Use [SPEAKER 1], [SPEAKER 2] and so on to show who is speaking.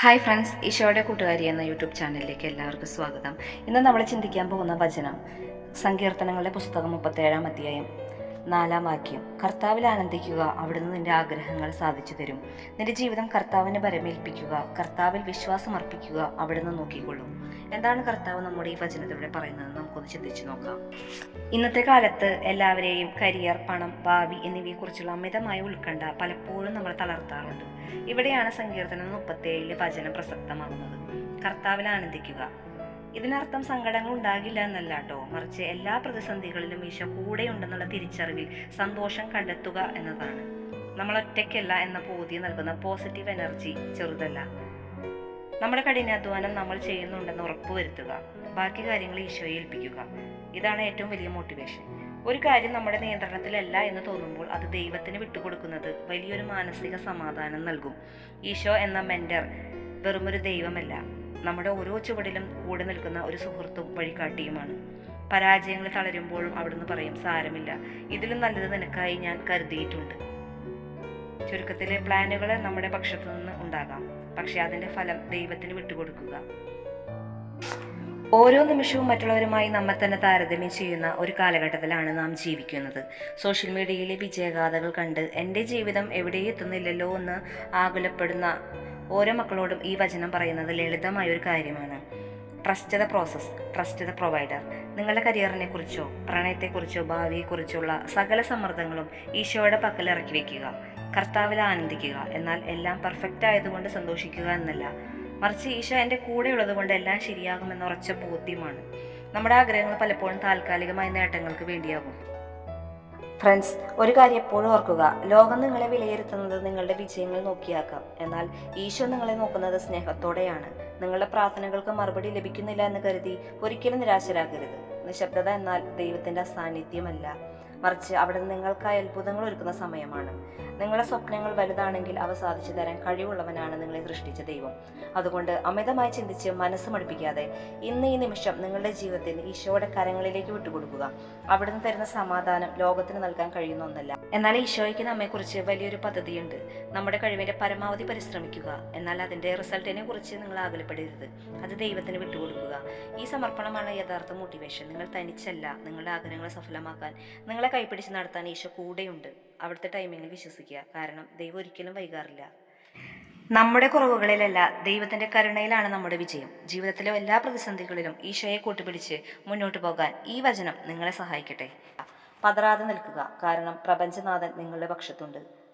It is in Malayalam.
[SPEAKER 1] ഹായ് ഫ്രണ്ട്സ് ഈശോയുടെ കൂട്ടുകാരി എന്ന യൂട്യൂബ് ചാനലിലേക്ക് എല്ലാവർക്കും സ്വാഗതം. ഇന്ന് നമ്മൾ ചിന്തിക്കാൻ പോകുന്ന വചനം സങ്കീർത്തനങ്ങളുടെ പുസ്തകം മുപ്പത്തേഴാം അധ്യായം. നാലാം വാക്യം. കർത്താവിൽ ആനന്ദിക്കുക അവിടുന്ന് നിന്റെ ആഗ്രഹങ്ങൾ സാധിച്ചു തരും. നിന്റെ ജീവിതം കർത്താവിനെ പരമേൽപ്പിക്കുക കർത്താവിൽ വിശ്വാസം അർപ്പിക്കുക അവിടുന്ന് നോക്കിക്കൊള്ളും. എന്താണ് കർത്താവ് നമ്മുടെ ഈ വചനത്തിലൂടെ പറയുന്നത്? നമുക്കൊന്ന് ചിന്തിച്ചു നോക്കാം. ഇന്നത്തെ കാലത്ത് എല്ലാവരെയും കരിയർ പണം ഭാവി എന്നിവയെക്കുറിച്ചുള്ള അമിതമായ ഉത്കണ്ഠ പലപ്പോഴും നമ്മൾ തളർത്താറുണ്ട്. ഇവിടെയാണ് സങ്കീർത്തനം മുപ്പത്തേഴിലെ വചനം പ്രസക്തമാകുന്നത്. കർത്താവിൽ ആനന്ദിക്കുക ഇതിനർത്ഥം സങ്കടങ്ങൾ ഉണ്ടാകില്ല എന്നല്ല കേട്ടോ മറിച്ച് എല്ലാ പ്രതിസന്ധികളിലും ഈശോ കൂടെയുണ്ടെന്നുള്ള തിരിച്ചറിവിൽ സന്തോഷം കണ്ടെത്തുക എന്നതാണ്. നമ്മൾ ഒറ്റയ്ക്കല്ല എന്ന ബോധ്യം നൽകുന്ന പോസിറ്റീവ് എനർജി ചെറുതല്ല. നമ്മുടെ കഠിനാധ്വാനം നമ്മൾ ചെയ്യുന്നുണ്ടെന്ന് ഉറപ്പുവരുത്തുക ബാക്കി കാര്യങ്ങൾ ഈശോയെ ഏൽപ്പിക്കുക. ഇതാണ് ഏറ്റവും വലിയ മോട്ടിവേഷൻ ഒരു കാര്യം നമ്മുടെ നിയന്ത്രണത്തിലല്ല എന്ന് തോന്നുമ്പോൾ അത് ദൈവത്തിന് വിട്ടുകൊടുക്കുന്നത് വലിയൊരു മാനസിക സമാധാനം നൽകും. ഈശോ എന്ന മെന്റർ വെറുമൊരു ദൈവമല്ല. നമ്മുടെ ഓരോ ചുവടിലും കൂടെ നിൽക്കുന്ന ഒരു സുഹൃത്തും വഴികാട്ടിയുമാണ്. പരാജയങ്ങൾ തളരുമ്പോഴും അവിടുന്ന് പറയും സാരമില്ല ഇതിലും നല്ലത് നിനക്കായി ഞാൻ കരുതിയിട്ടുണ്ട്. ചുരുക്കത്തിലെ പ്ലാനുകൾ നമ്മുടെ പക്ഷത്തു നിന്ന് ഉണ്ടാകാം. പക്ഷെ അതിന്റെ ഫലം ദൈവത്തിന് വിട്ടുകൊടുക്കുക. ഓരോ നിമിഷവും മറ്റുള്ളവരുമായി നമ്മെ തന്നെ താരതമ്യം ചെയ്യുന്ന ഒരു കാലഘട്ടത്തിലാണ് നാം ജീവിക്കുന്നത്. സോഷ്യൽ മീഡിയയിലെ വിജയഗാഥകൾ കണ്ട് എന്റെ ജീവിതം എവിടെയും എത്തുന്നില്ലല്ലോ എന്ന് ആകുലപ്പെടുന്ന ഓരോ മക്കളോടും ഈ വചനം പറയുന്നത് ലളിതമായ ഒരു കാര്യമാണ്. Trust the process trust the provider നിങ്ങളുടെ കരിയറിനെ കുറിച്ചോ പ്രണയത്തെക്കുറിച്ചോ ഭാവിയെക്കുറിച്ചുള്ള സകല സമ്മർദ്ദങ്ങളും ഈശോയുടെ പക്കൽ ഇറക്കി വെക്കുക. കർത്താവിൽ ആനന്ദിക്കുക. എന്നാൽ എല്ലാം പെർഫെക്റ്റ് ആയതുകൊണ്ട് സന്തോഷിക്കുക എന്നല്ല. മറിച്ച് ഈശോ എന്റെ കൂടെ കൊണ്ട് എല്ലാം ശരിയാകുമെന്ന ഉറച്ച ബോധ്യമാണ്. നമ്മുടെ ആഗ്രഹങ്ങൾ പലപ്പോഴും താൽക്കാലികമായ നേട്ടങ്ങൾക്ക് വേണ്ടിയാകും. ഫ്രണ്ട്സ് ഒരു കാര്യം എപ്പോഴും ഓർക്കുക. ലോകം നിങ്ങളെ വിലയിരുത്തുന്നത് നിങ്ങളുടെ വിജയങ്ങൾ നോക്കിയാക്കാം. എന്നാൽ ഈശോ നിങ്ങളെ നോക്കുന്നത് സ്നേഹത്തോടെയാണ്. നിങ്ങളുടെ പ്രാർത്ഥനകൾക്ക് മറുപടി ലഭിക്കുന്നില്ല എന്ന് കരുതി ഒരിക്കലും നിരാശരാകരുത്. നിശബ്ദത എന്നാൽ ദൈവത്തിന്റെ അസാന്നിധ്യമല്ല മറിച്ച് അവിടെ നിങ്ങൾക്കായി അത്ഭുതങ്ങൾ ഒരുക്കുന്ന സമയമാണ്. നിങ്ങളുടെ സ്വപ്നങ്ങൾ വലുതാണെങ്കിൽ അവ സാധിച്ചു തരാൻ കഴിവുള്ളവനാണ് നിങ്ങളെ സൃഷ്ടിച്ച ദൈവം. അതുകൊണ്ട് അമിതമായി ചിന്തിച്ച് മനസ്സ് മടുപ്പിക്കാതെ ഇന്ന് ഈ നിമിഷം നിങ്ങളുടെ ജീവിതത്തിൽ ഈശോയുടെ കരങ്ങളിലേക്ക് വിട്ടുകൊടുക്കുക. അവിടുന്ന് തരുന്ന സമാധാനം ലോകത്തിന് നൽകാൻ കഴിയുന്ന ഒന്നല്ല. എന്നാൽ ഈശോയ്ക്ക് നമ്മെക്കുറിച്ച് വലിയൊരു പദ്ധതിയുണ്ട്. നമ്മുടെ കഴിവിന്റെ പരമാവധി പരിശ്രമിക്കുക. എന്നാൽ അതിന്റെ റിസൾട്ടിനെ കുറിച്ച് നിങ്ങൾ ആകലപ്പെടരുത്. അത് ദൈവത്തിന് വിട്ടുകൊടുക്കുക. ഈ സമർപ്പണമാണ് യഥാർത്ഥ മോട്ടിവേഷൻ നിങ്ങൾ തനിച്ചല്ല. നിങ്ങളുടെ ആഗ്രഹങ്ങളെ സഫലമാക്കാൻ നിങ്ങളെ കൈപിടിച്ച് നടത്താൻ ഈശോ കൂടെയുണ്ട്. അവിടുത്തെ ടൈമിങ്ങിൽ വിശ്വസിക്കുക. കാരണം ദൈവം ഒരിക്കലും വൈകാറില്ല. നമ്മുടെ കുറവുകളിലല്ല ദൈവത്തിന്റെ കരുണയിലാണ് നമ്മുടെ വിജയം. ജീവിതത്തിലെ എല്ലാ പ്രതിസന്ധികളിലും ഈശോയെ കൂട്ടുപിടിച്ച് മുന്നോട്ട് പോകാൻ ഈ വചനം നിങ്ങളെ സഹായിക്കട്ടെ. പതറാതെ നിൽക്കുക. കാരണം പ്രപഞ്ചനാഥൻ നിങ്ങളുടെ പക്ഷത്തുണ്ട്.